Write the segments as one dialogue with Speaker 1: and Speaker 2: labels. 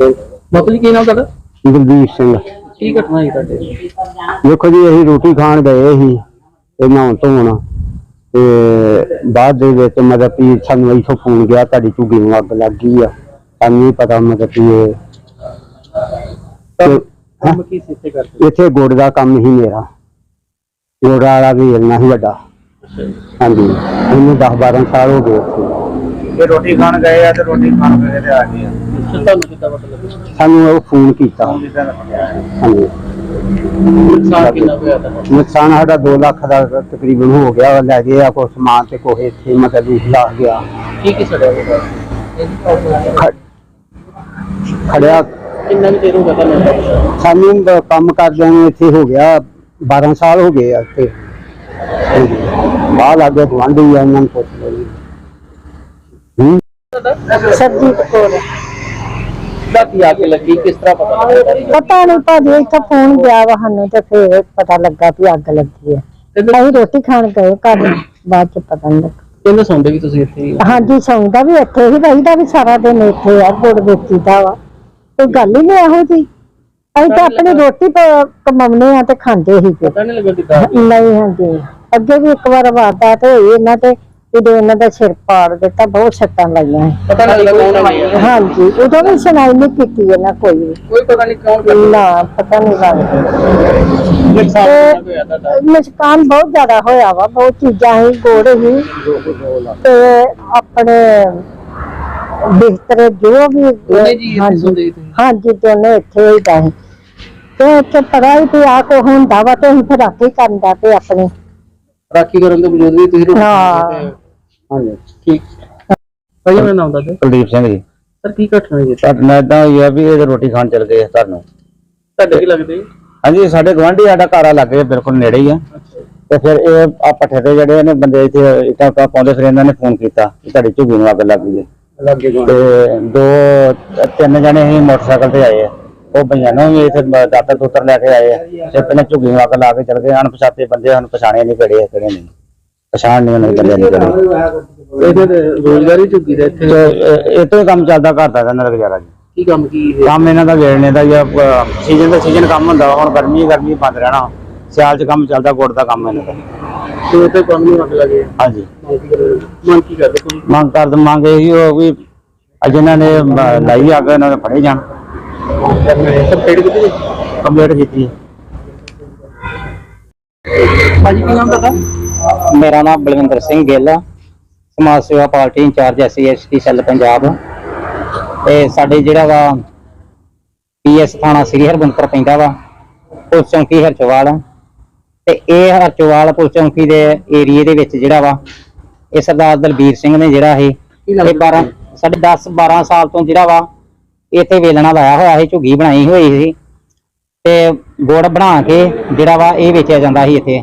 Speaker 1: ਮਤਲਬ ਜੀ ਕੀ ਨਾਮ ਤੁਹਾਡਾ?
Speaker 2: ਗੁਰਦੀਪ ਸਿੰਘ।
Speaker 1: ਕੀ ਘਟਨਾ ਹੋਈ ਤੁਹਾਡੇ?
Speaker 2: ਦੇਖੋ ਜੀ ਅਸੀਂ ਰੋਟੀ ਖਾਣ ਗਏ ਸੀ ਤੇ ਨਹਾਉਣ ਧੋਣ। ਤੇ ਬਾਅਦ ਦੇ ਵਿੱਚ ਮਤਲਬ ਕਿ ਸਾਨੂੰ ਇੱਥੋਂ ਫੋਨ ਗਿਆ ਤੁਹਾਡੀ ਝੁੱਗੀ ਨੂੰ ਅੱਗ ਲੱਗ ਗਈ ਆ। ਸਾਨੂੰ ਨਹੀਂ ਪਤਾ ਮਤਲਬ ਕਿ ਇਹ ਤੇ-
Speaker 1: ਕੰਮ ਕੀ ਸੀ ਇੱਥੇ ਕਰਦੇ?
Speaker 2: ਇੱਥੇ ਗੁੜ ਦਾ ਕੰਮ ਹੀ ਮੇਰਾ। ਗੁੜ ਵਾਲਾ ਵੀ ਇੰਨਾ ਹੀ ਵੱਡਾ। ਹਾਂਜੀ। ਇਹਨੂੰ 10 12 ਸਾਲ ਹੋ ਗਏ
Speaker 3: ਇਹ ਰੋਟੀ ਖਾਣ ਗਏ ਆ ਤੇ ਰੋਟੀ ਖਾਣ ਗਏ ਤੇ ਆ ਗਏ ਆ।
Speaker 1: ਤੁਹਾਨੂੰ ਕਿੱਦਾਂ ਪਤਾ ਲੱਗਾ
Speaker 2: ਸਾਨੂੰ ਉਹ ਫੋਨ ਕੀਤਾ।
Speaker 3: ਜਿੱਦਾਂ ਦਾ ਬਣਿਆ ਹੈ।
Speaker 2: ਹਾਂਜੀ।
Speaker 1: ਨੁਕਸਾਨ ਕਿੰਨਾ ਕੁ ਹੋਇਆ ਤੁਹਾਡਾ?
Speaker 2: ਨੁਕਸਾਨ ਸਾਡਾ 2 ਲੱਖ ਦਾ ਤਕਰੀਬਨ ਹੋ ਗਿਆ। ਉਹ ਲੈ ਗਏ ਆ ਕੁਛ ਸਮਾਨ ਤੇ ਕੋਹ ਇੱਥੇ ਮਤਲਬ ਵੀ ਲਾ ਗਿਆ।
Speaker 1: ਕੀ ਕੀ ਸੜਿਆ ਹੋਇਆ?
Speaker 2: ਖ- ਖੜਿਆ।
Speaker 1: ਕਿੰਨਾ ਕੁ ਦੇਰ ਹੋ ਗਿਆ ਤੁਹਾਨੂੰ
Speaker 2: ਸਾਨੂੰ ਬ- ਕੰਮ ਕਰਦਿਆਂ ਨੂੰ ਇੱਥੇ ਹੋ ਗਿਆ 12 ਸਾਲ ਹੋ ਗਏ ਆ ਇੱਥੇ। ਬਾਹਰ ਲੱਗੇ ਗਵਾਂਢੀ ਆ ਉਹਨਾਂ ਨੂੰ ਪੁੱਛ ਲਓ ਜੀ। ਹੂੰ?
Speaker 4: ਸਰਜੀਤ ਕੌਰ
Speaker 1: ਰਾਤੀ ਆ ਕੇ ਲੱਗੀ? ਕਿਸ ਤਰ੍ਹਾਂ ਪਤਾ ਲੱਗਾ
Speaker 4: ਪਤਾ ਨਹੀਂ ਭਾਜੀ ਇੱਥੇ ਫੋਨ ਗਿਆ ਵਾ ਸਾਨੂੰ ਤੇ ਫਿਰ ਪਤਾ ਲੱਗਾ ਵੀ ਅੱਗ ਲੱਗੀ ਹੈ ਅਸੀਂ ਰੋਟੀ ਖਾਣ ਗਏ ਘਰ ਬਾਅਦ ਚ ਪਤਾ ਨਹੀਂ ਲੱਗਾ।
Speaker 1: ਕਹਿੰਦੇ ਸੌਂਦੇ ਵੀ ਤੁਸੀਂ ਇੱਥੇ? ਹੀ
Speaker 4: ਹਾਂਜੀ ਸੌਂਦਾ ਵੀ ਇੱਥੇ ਹੀ ਰਹੀਦਾ ਵੀ ਸਾਰਾ ਦਿਨ ਇੱਥੇ ਆ ਗੁੜ ਵੇਚੀਦਾ ਵਾ। ਕੋਈ ਗੱਲ ਹੀ ਨਹੀਂ ਇਹੋ ਜੀ ਅਸੀਂ ਤਾਂ ਆਪਣੀ ਰੋਟੀ ਪ- ਕਮਾਉਂਦੇ ਆ ਤੇ ਖਾਂਦੇ ਹੀ
Speaker 1: ਪਤਾ ਨਹੀਂ ਲੱਗਾ ਕਿੱਦਾਂ।
Speaker 4: ਨਹੀਂ ਹਾਂਜੀ। ਅੱਗੇ ਵੀ ਇੱਕ ਵਾਰ ਵਾਰਦਾਤ ਹੋਈ ਇਹਨਾਂ ਤੇ। ਜਦੋਂ ਇਹਨਾਂ ਦਾ ਸਿਰ ਪਾੜ ਦਿੱਤਾ ਬਹੁਤ ਸੱਟਾਂ ਲਾਈਆਂ।
Speaker 1: ਪਤਾ ਨਹੀਂ ਕੌਣ ਆਇਆ।
Speaker 4: ਹਾਂਜੀ ਉਦੋਂ ਵੀ ਸੁਣਾਈ ਨਹੀਂ ਕੀਤੀ ਇਹਨਾਂ ਕੋਈ ਵੀ।
Speaker 1: ਕੋਈ ਪਤਾ ਨਹੀਂ ਕੌਣ
Speaker 4: ਨਾ ਪਤਾ ਨਹੀਂ ਲੱਗਦਾ।
Speaker 1: ਨੁਕਸਾਨ ਕਿੰਨਾ ਕੁ ਹੋਇਆ ਤੁਹਾਡਾ?
Speaker 4: ਨੁਕਸਾਨ ਬਹੁਤ ਜ਼ਿਆਦਾ ਹੋਇਆ ਵਾ ਬਹੁਤ ਚੀਜ਼ਾਂ ਹੀ ਗੋੜ ਹੀ। ਤੇ ਆਪਣੇ ਬਿਸਤਰੇ ਜੋ ਵੀ
Speaker 1: ਦੋਨੇ ਜੀ ਇੱਥੇ
Speaker 4: ਹਾਂਜੀ।
Speaker 1: ਸੌਂਦੇ ਸੀ?
Speaker 4: ਹਾਂਜੀ ਦੋਨੇ ਇੱਥੇ ਹੀ ਗਏ। ਤੇ ਇੱਥੇ ਪਤਾ ਹੀ ਵੀ ਆ ਕੋ ਹੁੰਦਾ ਵਾ ਤੇ ਅਸੀਂ ਫਿਰ ਆਪੇ ਕਰਦਾ ਤੇ ਆਪਣੇ।
Speaker 1: ਰਾਖੀ ਕਰਨ ਦੇ ਵਜੂਦ ਵੀ ਤੁਸੀਂ ਰੋਟੀ
Speaker 4: ਹਾਂ।
Speaker 1: ਖਾਂਦੇ
Speaker 2: ਹਾਂਜੀ
Speaker 1: ਠੀਕ ਭਾਈ ਮੇਰਾ ਨਾਮ ਦੱਸੋ।
Speaker 3: ਕੁਲਦੀਪ ਸਿੰਘ ਜੀ।
Speaker 1: ਸਰ ਕੀ ਘਟਨਾ ਹੋਈ ਹੈ
Speaker 3: ਸਾਡੇ ਨਾਲ ਇਦਾਂ ਹੋਈ ਆ ਵੀ ਇਹ ਰੋਟੀ ਖਾਣ ਚਲ ਗਏ ਘਰ। ਨੂੰ
Speaker 1: ਤੁਹਾਡੇ ਕੀ ਲੱਗਦੇ?
Speaker 3: ਹਾਂਜੀ ਸਾਡੇ ਗਵਾਂਢੀ ਸਾਡਾ ਘਰ ਆ ਲੱਗੇ ਬਿਲਕੁਲ ਨੇੜੇ ਹੀ ਆ। ਤੇ ਫਿਰ ਇਹ ਆ ਪੱਠੇ ਤੇ ਜਿਹੜੇ ਨੇ ਬੰਦੇ ਇੱਥੇ ਇੱਟਾਂ ਉੱਟਾਂ ਪਾਉਂਦੇ ਫਿਰ ਇਹਨਾਂ ਨੇ ਫੋਨ ਕੀਤਾ ਕਿ ਤੁਹਾਡੀ ਝੁੱਗੀ ਨੂੰ ਅੱਗ ਲੱਗ ਗਈ ਹੈ। ਤੇ ਦੋ ਤਿੰਨ ਜਣੇ ਹੀ ਮੋਟਰਸਾਈਕਲ ਤੇ ਆਏ ਆ। ਉਹ ਭਈਆਂ ਨੂੰ ਵੀ ਇੱਥੇ ਬ- ਦਾਤਰ ਦੂਤਰ ਲੈ ਕੇ ਆਏ ਆ। ਤੇ ਪਹਿਲਾਂ ਝੁੱਗੀ ਨੂੰ ਅੱਗ ਲਾ ਕੇ ਚਲ ਗਏ। ਅਣਪਛਾਤੇ ਬੰਦੇ ਹਨ ਪਛਾਣੇ ਨਹੀਂ ਆ ਕਿਹੜੇ ਨਹੀਂ। ਪਛਾਣ ਨਹੀਂ ਉਹਨਾਂ ਦੀ ਬੰਦੇ ਨਹੀਂ ਕਿਹੜੇ
Speaker 1: ਇਹਦੇ ਤੇ ਰੋਜ਼ਗਾਰੀ ਝੁੱਗੀ ਦੇ ਇੱਥੇ।
Speaker 3: ਤੇ ਇਹ- ਤੋਂ ਹੀ ਕੰਮ ਚੱਲਦਾ ਘਰ ਦਾ ਇਹਨਾਂ ਦਾ ਗੁਜ਼ਾਰਾ ਜੀ।
Speaker 1: ਕੀ ਕੰਮ ਕੀ ਹੈ
Speaker 3: ਕੰਮ ਇਹਨਾਂ ਦਾ ਵੇਲਣੇ ਦਾ ਜਾਂ ਸੀਜ਼ਨ ਦਾ ਸੀਜ਼ਨ ਕੰਮ ਹੁੰਦਾ। ਹੁਣ ਗਰਮੀ ਗਰਮੀ ਬੰਦ ਰਹਿਣਾ ਸਿਆਲ 'ਚ ਕੰਮ ਚੱਲਦਾ ਗੁੜ ਦਾ ਕੰਮ ਇਹਨਾਂ ਦਾ।
Speaker 1: ਤੇ ਤੇ ਕੰਮ ਨੂੰ ਅੱਗ ਲੱਗੇ।
Speaker 3: ਹਾਂਜੀ।
Speaker 1: ਮੰਗ ਕੀ ਕਰਦੇ ਕਰਦੇ ਕੋਈ
Speaker 3: ਮੰਗ ਕਰ ਮੰਗ ਇਹੀ ਹੋ ਵੀ ਅੱਜ ਇਹਨਾਂ ਨੇ ਲਾਈ ਅੱਗ ਇਹਨਾਂ ਨੇ ਫੜੇ ਜਾਣ।
Speaker 1: ਪੇੜ ਕਿਤੇ
Speaker 3: ਕੰਪਲੀਟ ਕੀਤੀ
Speaker 1: ਭਾਜੀ ਕੀ ਨਾਮ ਤੁਹਾਡਾ?
Speaker 5: ਮੇਰਾ ਨਾਮ ਬਲਵਿੰਦਰ ਸਿੰਘ ਗਿੱਲ ਸਮਾਜ ਸੇਵਾ party incharge SC ST cell Punjab. ਤੇ ਸਾਡੇ ਜਿਹੜਾ ਵਾ ਪੀਐਸ ਥਾਣਾ ਸ੍ਰੀ ਹਰਗੋਬਿੰਦਪੁਰ ਪੈਂਦਾ ਵਾ ਪੁਲਿਸ ਚੌਂਕੀ ਹਰਚੋਵਾਲ। ਤੇ ਇਹ ਹਰਚੋਵਾਲ ਪੁਲਿਸ ਚੌਂਕੀ ਦੇ ਏਰੀਏ ਦੇ ਵਿੱਚ ਜਿਹੜਾ ਵਾ ਇਹ ਸਰਦਾਰ ਦਲਬੀਰ ਸਿੰਘ ਨੇ ਜਿਹੜਾ ਇਹ 12 ਸਾਡੇ 10 12 ਸਾਲ ਤੋਂ ਜਿਹੜਾ ਵਾ ਇੱਥੇ ਵੇਲਣਾ ਲਾਇਆ ਹੋਇਆ ਸੀ ਝੁੱਗੀ ਬਣਾਈ ਹੋਈ ਸੀ। ਤੇ ਗੁੜ ਬਣਾ ਕੇ ਜਿਹੜਾ ਵਾ ਇਹ ਵੇਚਿਆ ਜਾਂਦਾ ਸੀ ਇੱਥੇ।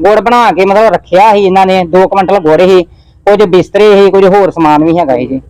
Speaker 5: ਗੁੜ ਬਣਾ ਕੇ ਮਤਲਬ ਰੱਖਿਆ ਸੀ, ਇਹਨਾਂ ਨੇ 2 ਕੁਇੰਟਲ ਗੁੜ ਸੀ, ਕੁਝ ਬਿਸਤਰੇ ਸੀ, ਕੁਝ ਹੋਰ ਸਮਾਨ ਵੀ ਹੈਗਾ ਸੀ ਜੀ।